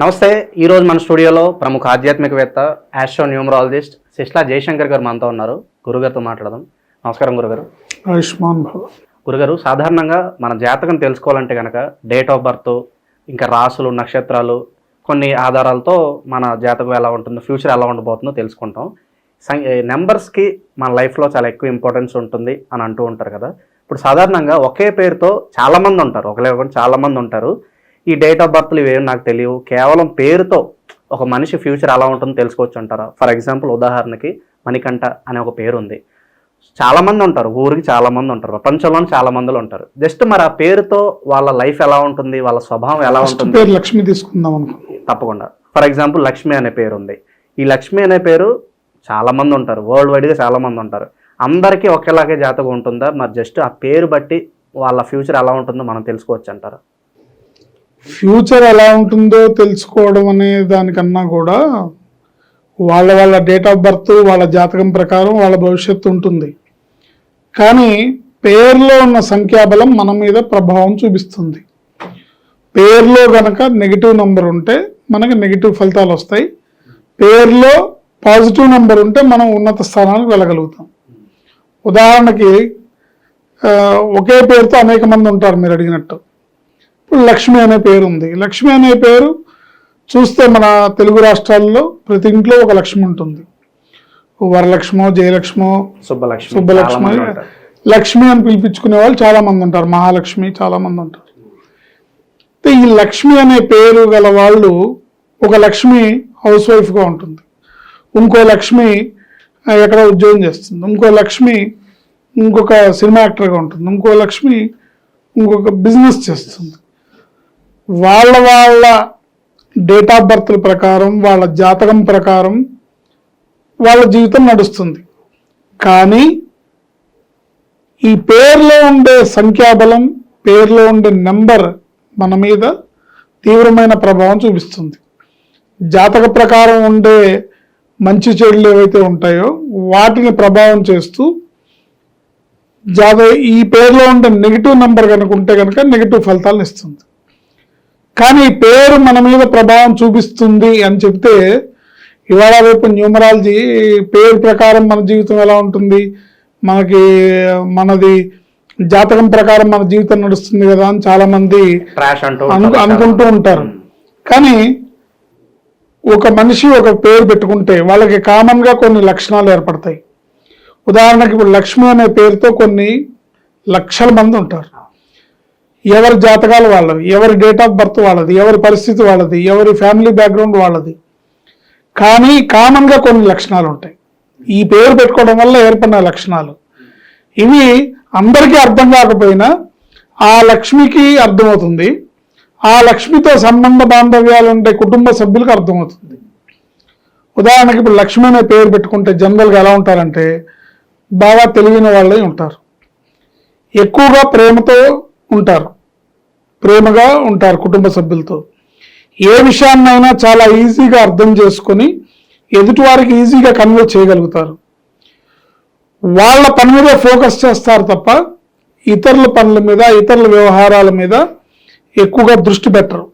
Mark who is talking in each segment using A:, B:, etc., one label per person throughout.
A: నమస్తే ఈరోజు మన స్టూడియోలో ప్రముఖ ఆధ్యాత్మికవేత్త యాస్ట్రో న్యూమరాలజిస్ట్ శిష్లా జయశంకర్ గారు మనతో ఉన్నారు. గురుగారితో మాట్లాడదాం. నమస్కారం గురుగారు.
B: ఆయుష్మాన్ భవ
A: గురుగారు సాధారణంగా మన జాతకం తెలుసుకోవాలంటే కనుక డేట్ ఆఫ్ బర్త్ ఇంకా రాసులు నక్షత్రాలు కొన్ని ఆధారాలతో మన జాతకం ఎలా ఉంటుందో ఫ్యూచర్ ఎలా ఉండబోతుందో తెలుసుకుంటాం. నెంబర్స్కి మన లైఫ్లో చాలా ఎక్కువ ఇంపార్టెన్స్ ఉంటుంది అని అంటూ ఉంటారు కదా. ఇప్పుడు సాధారణంగా ఒకే పేరుతో చాలామంది ఉంటారు. ఒకలే కాకుండా చాలామంది ఉంటారు. ఈ డేట్ ఆఫ్ బర్త్లు ఇవేం నాకు తెలియవు. కేవలం పేరుతో ఒక మనిషి ఫ్యూచర్ ఎలా ఉంటుందో తెలుసుకోవచ్చు అంటారా? ఫర్ ఎగ్జాంపుల్ ఉదాహరణకి మణికంఠ అనే ఒక పేరు ఉంది. చాలా మంది ఉంటారు ఊరికి చాలా మంది ఉంటారు ప్రపంచంలో చాలా మందిలో ఉంటారు. జస్ట్ మరి ఆ పేరుతో వాళ్ళ లైఫ్ ఎలా ఉంటుంది వాళ్ళ స్వభావం ఎలా ఉంటుంది?
B: పేరు లక్ష్మి తీసుకుందాం
A: తప్పకుండా. ఫర్ ఎగ్జాంపుల్ లక్ష్మి అనే పేరు ఉంది. ఈ లక్ష్మి అనే పేరు చాలా మంది ఉంటారు వరల్డ్ వైడ్గా చాలా మంది ఉంటారు. అందరికీ ఒకేలాగే జాతకం ఉంటుందా? మరి జస్ట్ ఆ పేరు బట్టి వాళ్ళ ఫ్యూచర్ ఎలా ఉంటుందో మనం తెలుసుకోవచ్చు అంటారు?
B: ఫ్యూచర్ ఎలా ఉంటుందో తెలుసుకోవడం అనే దానికన్నా కూడా వాళ్ళ వాళ్ళ డేట్ ఆఫ్ బర్త్ వాళ్ళ జాతకం ప్రకారం వాళ్ళ భవిష్యత్తు ఉంటుంది. కానీ పేర్లో ఉన్న సంఖ్యాబలం మన మీద ప్రభావం చూపిస్తుంది. పేర్లో గనక నెగిటివ్ నెంబర్ ఉంటే మనకి నెగిటివ్ ఫలితాలు వస్తాయి. పేర్లో పాజిటివ్ నెంబర్ ఉంటే మనం ఉన్నత స్థానానికి వెళ్ళగలుగుతాం. ఉదాహరణకి ఒకే పేరుతో అనేక మంది ఉంటారు మీరు అడిగినట్టు. లక్ష్మి అనే పేరు ఉంది. లక్ష్మి అనే పేరు చూస్తే మన తెలుగు రాష్ట్రాల్లో ప్రతి ఇంట్లో ఒక లక్ష్మి ఉంటుంది. వరలక్ష్మో జయలక్ష్మో
A: సుబ్బలక్ష్మి
B: సుబ్బలక్ష్మి. లక్ష్మి అని పిలిపించుకునే వాళ్ళు చాలా మంది ఉంటారు. మహాలక్ష్మి చాలా మంది ఉంటారు. అయితే ఈ లక్ష్మి అనే పేరు గల వాళ్ళు ఒక లక్ష్మి హౌస్ వైఫ్గా ఉంటుంది. ఇంకో లక్ష్మి ఎక్కడ ఉద్యోగం చేస్తుంది. ఇంకో లక్ష్మి ఇంకొక సినిమా యాక్టర్గా ఉంటుంది. ఇంకో లక్ష్మి ఇంకొక బిజినెస్ చేస్తుంది. వాళ్ళ వాళ్ళ డేట్ ఆఫ్ బర్త్ల ప్రకారం వాళ్ళ జాతకం ప్రకారం వాళ్ళ జీవితం నడుస్తుంది. కానీ ఈ పేర్లో ఉండే సంఖ్యాబలం పేర్లో ఉండే నెంబర్ మన మీద తీవ్రమైన ప్రభావం చూపిస్తుంది. జాతక ప్రకారం ఉండే మంచి చెడులు ఏవైతే ఉంటాయో వాటిని ప్రభావం చేస్తూ జాత ఈ పేరులో ఉండే నెగిటివ్ నెంబర్ కనుక ఉంటే కనుక నెగిటివ్ ఫలితాలను ఇస్తుంది. కానీ పేరు మన మీద ప్రభావం చూపిస్తుంది అని చెప్తే ఇవాళ రేపు న్యూమరాలజీ పేరు ప్రకారం మన జీవితం ఎలా ఉంటుంది? మనకి మనది జాతకం ప్రకారం మన జీవితం నడుస్తుంది కదా అని చాలా మంది. అనుకుంటూ ఉంటారు. కానీ ఒక మనిషి ఒక పేరు పెట్టుకుంటే వాళ్ళకి కామన్గా కొన్ని లక్షణాలు ఏర్పడతాయి. ఉదాహరణకి ఇప్పుడు లక్ష్మి అనే పేరుతో కొన్ని లక్షల మంది ఉంటారు. ఎవరి జాతకాలు వాళ్ళవి ఎవరి డేట్ ఆఫ్ బర్త్ వాళ్ళది ఎవరి పరిస్థితి వాళ్ళది ఎవరి ఫ్యామిలీ బ్యాక్గ్రౌండ్ వాళ్ళది. కానీ కామన్గా కొన్ని లక్షణాలు ఉంటాయి. ఈ పేరు పెట్టుకోవడం వల్ల ఏర్పడిన లక్షణాలు. ఇవి అందరికీ అర్థం కాకపోయినా ఆ లక్ష్మికి అర్థమవుతుంది. ఆ లక్ష్మితో సంబంధ బాంధవ్యాలు ఉండే కుటుంబ సభ్యులకు అర్థమవుతుంది. ఉదాహరణకి ఇప్పుడు లక్ష్మి అనే పేరు పెట్టుకుంటే జనరల్గా ఎలా ఉంటారంటే బాగా తెలివిన వాళ్ళే ఉంటారు. ఎక్కువగా ప్రేమతో ఉంటారు. ప్రేమగా ఉంటారు కుటుంబ సభ్యులతో. ఏ విషయాన్నైనా చాలా ఈజీగా అర్థం చేసుకొని ఎదుటివారికి ఈజీగా కన్వే చేయగలుగుతారు. వాళ్ళ పని మీద ఫోకస్ చేస్తారు తప్ప ఇతరుల పనుల మీద ఇతరుల వ్యవహారాల మీద ఎక్కువగా దృష్టి పెట్టరు.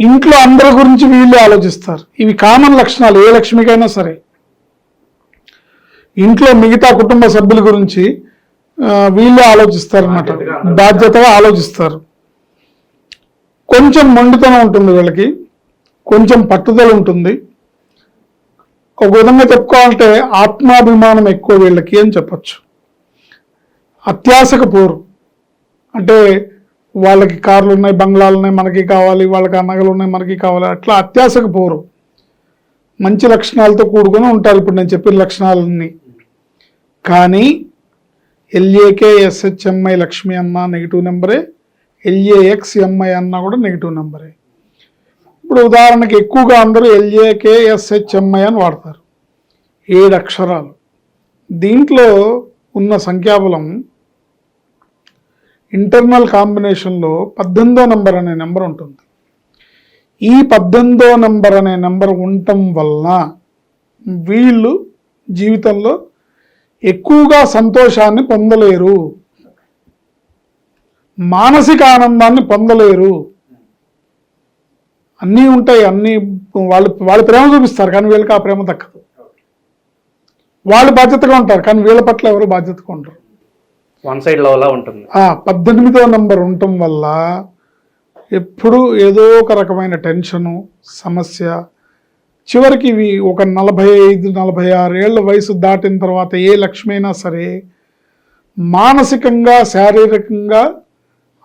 B: ఇంట్లో అందరి గురించి వీళ్ళే ఆలోచిస్తారు. ఇవి కామన్ లక్షణాలు ఏ లక్ష్మికైనా సరే. ఇంట్లో మిగతా కుటుంబ సభ్యుల గురించి వీళ్ళే ఆలోచిస్తారు అనమాట బాధ్యతగా ఆలోచిస్తారు. కొంచెం మొండితనం ఉంటుంది వీళ్ళకి కొంచెం పట్టుదల ఉంటుంది. ఒక విధంగా చెప్పుకోవాలంటే ఆత్మాభిమానం ఎక్కువ వీళ్ళకి అని చెప్పచ్చు. అత్యాశకు పోరు. అంటే వాళ్ళకి కార్లు ఉన్నాయి బంగ్లాలు ఉన్నాయి మనకి కావాలి వాళ్ళకి ఆ నగలు ఉన్నాయి మనకి కావాలి అట్లా అత్యాశకు పోరు. మంచి లక్షణాలతో కూడుకొని ఉంటారు ఇప్పుడు నేను చెప్పిన లక్షణాలన్నీ. కానీ ఎల్ఏకే ఎస్హెచ్ఎంఐ లక్ష్మి అన్న నెగిటివ్ నెంబరే ఎల్ఏఎక్స్ ఎంఐ అన్న కూడా నెగిటివ్ నెంబరే ఇప్పుడు ఉదాహరణకి ఎక్కువగా అందరూ ఎల్ఏకే ఎస్హెచ్ఎంఐ అని వాడతారు. ఏడు అక్షరాలు. దీంట్లో ఉన్న సంఖ్యాబలం ఇంటర్నల్ కాంబినేషన్లో పద్దెనిమిదో నెంబర్ అనే నెంబర్ ఉంటుంది. ఈ పద్దెనిమిదో నెంబర్ అనే నెంబర్ ఉండటం వలన వీళ్ళు జీవితంలో ఎక్కువగా సంతోషాన్ని పొందలేరు. మానసిక ఆనందాన్ని పొందలేరు. అన్నీ ఉంటాయి అన్నీ వాళ్ళు వాళ్ళు ప్రేమ చూపిస్తారు కానీ వీళ్ళకి ఆ ప్రేమ దక్కదు. వాళ్ళు బాధ్యతగా ఉంటారు కానీ వీళ్ళ పట్ల ఎవరు బాధ్యతగా ఉంటారు
A: వన్ సైడ్ ఉంటుంది.
B: ఆ పద్దెనిమిదో నంబర్ ఉండటం వల్ల ఎప్పుడు ఏదో ఒక రకమైన టెన్షను సమస్య చివరికి ఇవి ఒక నలభై ఐదు నలభై ఆరు ఏళ్ళ వయసు దాటిన తర్వాత ఏ లక్ష్మి అయినా సరే మానసికంగా శారీరకంగా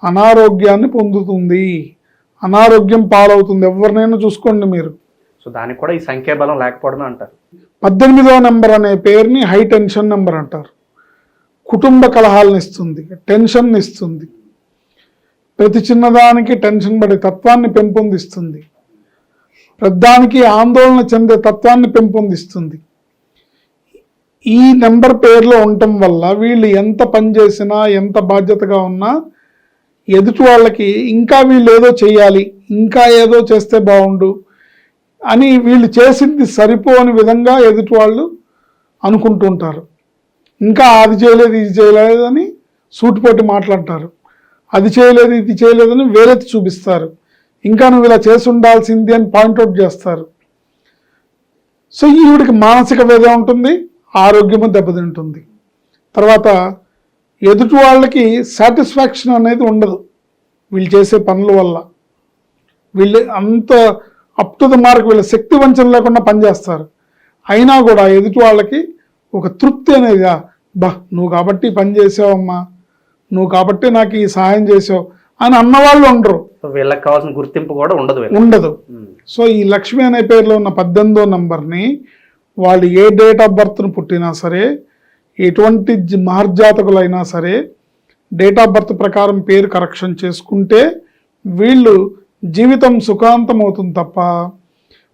B: అనారోగ్యాన్ని పొందుతుంది. అనారోగ్యం పాలవుతుంది. ఎవరినైనా చూసుకోండి మీరు.
A: సో దానికి కూడా ఈ సంఖ్యాబలం లేకపోవడమే అంటారు.
B: పద్దెనిమిదవ నెంబర్ అనే పేరుని హై టెన్షన్ నెంబర్ అంటారు. కుటుంబ కలహాలను ఇస్తుంది టెన్షన్ ఇస్తుంది. ప్రతి చిన్నదానికి టెన్షన్ పడే తత్వాన్ని పెంపొందిస్తుంది. ప్రతిదానికి ఆందోళన చెందే తత్వాన్ని పెంపొందిస్తుంది. ఈ నెంబర్ పేర్లో ఉండటం వల్ల వీళ్ళు ఎంత పని చేసినా ఎంత బాధ్యతగా ఉన్నా ఎదుటి వాళ్ళకి ఇంకా వీళ్ళు ఏదో చేయాలి ఇంకా ఏదో చేస్తే బాగుండు అని వీళ్ళు చేసింది సరిపోని విధంగా ఎదుటి వాళ్ళు అనుకుంటుంటారు. ఇంకా అది చేయలేదు ఇది చేయలేదని సూటిపోటి మాట్లాడతారు. అది చేయలేదు ఇది చేయలేదని వేరెత్తి చూపిస్తారు. ఇంకా నువ్వు ఇలా చేసి ఉండాల్సింది అని పాయింట్అవుట్ చేస్తారు. సో ఈవిడికి మానసిక వేద ఉంటుంది ఆరోగ్యము దెబ్బతింటుంది. తర్వాత ఎదుటి వాళ్ళకి సాటిస్ఫాక్షన్ అనేది ఉండదు. వీళ్ళు చేసే పనుల వల్ల. వీళ్ళు అంత అప్ టు ద మార్క్ వీళ్ళ శక్తి వంచన లేకుండా పనిచేస్తారు అయినా కూడా ఎదుటి వాళ్ళకి ఒక తృప్తి అనేది బహ్ బా నువ్వు కాబట్టి ఈ పని చేసావమ్మా. నువ్వు కాబట్టి నాకు ఈ సహాయం చేసావు. అని అన్నవాళ్ళు ఉండరు.
A: వీళ్ళకి కావాల్సిన గుర్తింపు కూడా ఉండదు
B: ఉండదు. సో ఈ లక్ష్మి అనే పేరులో ఉన్న పద్దెనిమిదో నంబర్ని వాళ్ళు ఏ డేట్ ఆఫ్ బర్త్ను పుట్టినా సరే ఎటువంటి మహర్జాతకులైనా సరే డేట్ ఆఫ్ బర్త్ ప్రకారం పేరు కరెక్షన్ చేసుకుంటే వీళ్ళు జీవితం సుఖాంతం అవుతుంది తప్ప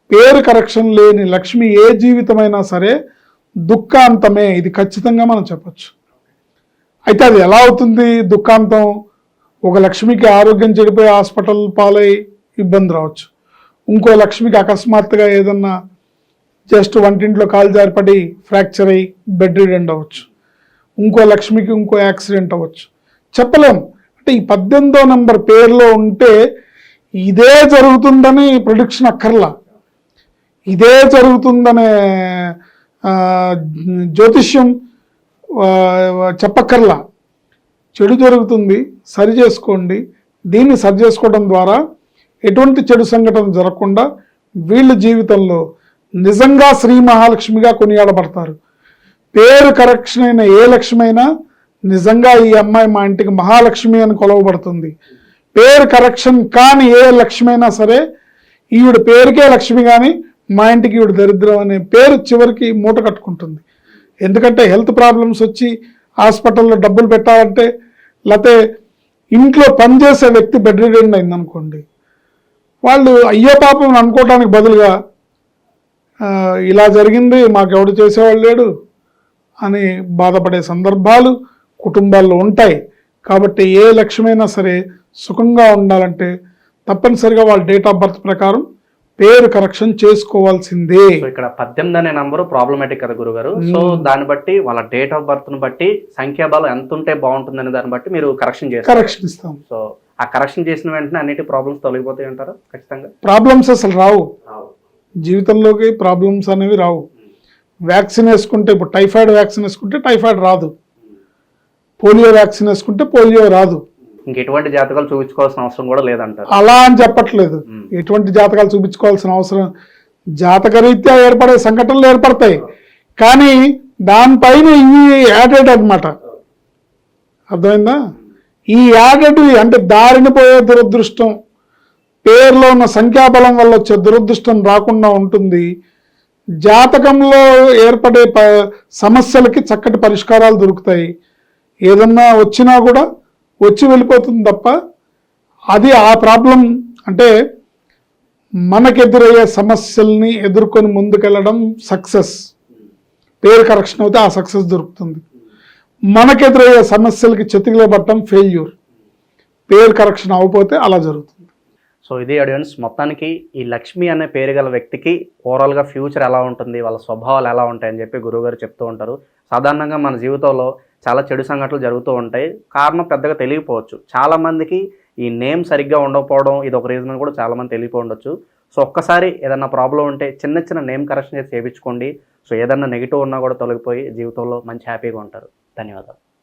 B: పేరు కరెక్షన్ లేని లక్ష్మి ఏ జీవితమైనా సరే దుఃఖాంతమే. ఇది ఖచ్చితంగా మనం చెప్పొచ్చు. అయితే అది ఎలా అవుతుంది దుఃఖాంతం? ఒక లక్ష్మికి ఆరోగ్యం చెడిపోయి హాస్పిటల్ పాలై ఇబ్బంది రావచ్చు. ఇంకో లక్ష్మికి అకస్మాత్తుగా ఏదన్నా జస్ట్ వంటింట్లో కాలు జారిపడి ఫ్రాక్చర్ అయ్యి బెడ్ రిడెండ్ అవ్వచ్చు. ఇంకో లక్ష్మికి ఇంకో యాక్సిడెంట్ అవ్వచ్చు. చెప్పలేం. అంటే ఈ పద్దెనిమిదో నంబర్ పేరులో ఉంటే ఇదే జరుగుతుందని ప్రొడిక్షన్ అక్కర్లా. ఇదే జరుగుతుందనే జ్యోతిష్యం చెప్పక్కర్లా. చెడు జరుగుతుంది. సరి చేసుకోండి. దీన్ని సరి చేసుకోవడం ద్వారా ఎటువంటి చెడు సంఘటన జరగకుండా వీళ్ళ జీవితంలో నిజంగా శ్రీ మహాలక్ష్మిగా కొనియాడబడతారు. పేరు కరెక్షన్ అయిన ఏ లక్ష్మి అయినా నిజంగా ఈ అమ్మాయి మా ఇంటికి మహాలక్ష్మి అని కొలవబడుతుంది. పేరు కరెక్షన్ కాని ఏ లక్ష్మి అయినా సరే ఈవిడ పేరుకే లక్ష్మి కానీ మా ఇంటికి ఈవిడ దరిద్రం అనే పేరు చివరికి మూట కట్టుకుంటుంది. ఎందుకంటే హెల్త్ ప్రాబ్లమ్స్ వచ్చి హాస్పిటల్లో డబ్బులు పెట్టాలంటే లేకపోతే ఇంట్లో పనిచేసే వ్యక్తి బెడ్ రిడెండ్ అయింది అనుకోండి. వాళ్ళు అయ్యో పాపం అనుకోవటానికి అనుకోవడానికి బదులుగా ఇలా జరిగింది మాకెవడు చేసేవాళ్ళు లేడు అని బాధపడే సందర్భాలు కుటుంబాల్లో ఉంటాయి. కాబట్టి ఏ లక్ష్యమైనా సరే సుఖంగా ఉండాలంటే తప్పనిసరిగా వాళ్ళ డేట్ ఆఫ్ బర్త్ ప్రకారం పేరు కరెక్షన్ చేసుకోవాల్సిందే.
A: ఇక్కడ పద్దెనిమిది అనే నంబరు ప్రాబ్లమేటిక్ కదా గురుగారు. సో దాన్ని బట్టి వాళ్ళ డేట్ ఆఫ్ బర్త్ను బట్టి సంఖ్యాబలం ఎంత ఉంటే బాగుంటుంది అనే దాన్ని బట్టి మీరు కరెక్షన్ చేస్తారు.
B: కరెక్షన్ ఇస్తాం.
A: సో ఆ కరెక్షన్ చేసిన వెంటనే అన్నిటి ప్రాబ్లమ్స్ తొలగిపోతాయి అంటారా? ఖచ్చితంగా?
B: ప్రాబ్లమ్స్ అసలు రావు. జీవితంలోకి ప్రాబ్లమ్స్ అనేవి రావు. వ్యాక్సిన్ వేసుకుంటే ఇప్పుడు టైఫాయిడ్ వ్యాక్సిన్ వేసుకుంటే టైఫాయిడ్ రాదు. పోలియో వ్యాక్సిన్ వేసుకుంటే పోలియో రాదు.
A: ఇంకెటువంటి జాతకాలు చూపించుకోవాల్సిన అవసరం కూడా లేదంటారు.
B: అలా అని చెప్పట్లేదు. ఎటువంటి జాతకాలు చూపించుకోవాల్సిన అవసరం జాతకరీత్యా ఏర్పడే సంఘటనలు ఏర్పడతాయి. కానీ దానిపైన ఇవి యాడెడ్ అన్నమాట. అర్థమైందా? ఈ యాడెడ్ అంటే దారిన పోయే దురదృష్టం పేరులో ఉన్న సంఖ్యాబలం వల్ల వచ్చే దురదృష్టం రాకుండా ఉంటుంది. జాతకంలో ఏర్పడే సమస్యలకి చక్కటి పరిష్కారాలు దొరుకుతాయి. ఏదన్నా వచ్చినా కూడా వచ్చి వెళ్ళిపోతుంది తప్ప అది ఆ ప్రాబ్లం అంటే మనకెదురయ్యే సమస్యల్ని ఎదుర్కొని ముందుకెళ్ళడం సక్సెస్. పేరు కరెక్షన్ అవుతే ఆ సక్సెస్ దొరుకుతుంది. మనకెదురయ్యే సమస్యలకి చెతికిలబట్టడం ఫెయిల్యూర్. పేరు కరెక్షన్ అవ్వకపోతే అలా జరుగుతుంది.
A: సో ఇది ఆడియన్స్ మొత్తానికి ఈ లక్ష్మి అనే పేరు గల వ్యక్తికి ఓవరాల్గా ఫ్యూచర్ ఎలా ఉంటుంది వాళ్ళ స్వభావాలు ఎలా ఉంటాయని చెప్పి గురువుగారు చెప్తూ ఉంటారు. సాధారణంగా మన జీవితంలో చాలా చెడు సంఘటనలు జరుగుతూ ఉంటాయి. కారణం పెద్దగా తెలియకపోవచ్చు. చాలామందికి ఈ నేమ్ సరిగ్గా ఉండకపోవడం ఇది ఒక రీజన్ కూడా చాలామంది మంది ఉండొచ్చు. సో ఒక్కసారి ఏదన్నా ప్రాబ్లం ఉంటే చిన్న చిన్న నేమ్ కరెక్షన్ చేసి చేయించుకోండి. సో ఏదన్నా నెగిటివ్ ఉన్నా కూడా తొలగిపోయి జీవితంలో మంచి హ్యాపీగా ఉంటారు. ధన్యవాదాలు.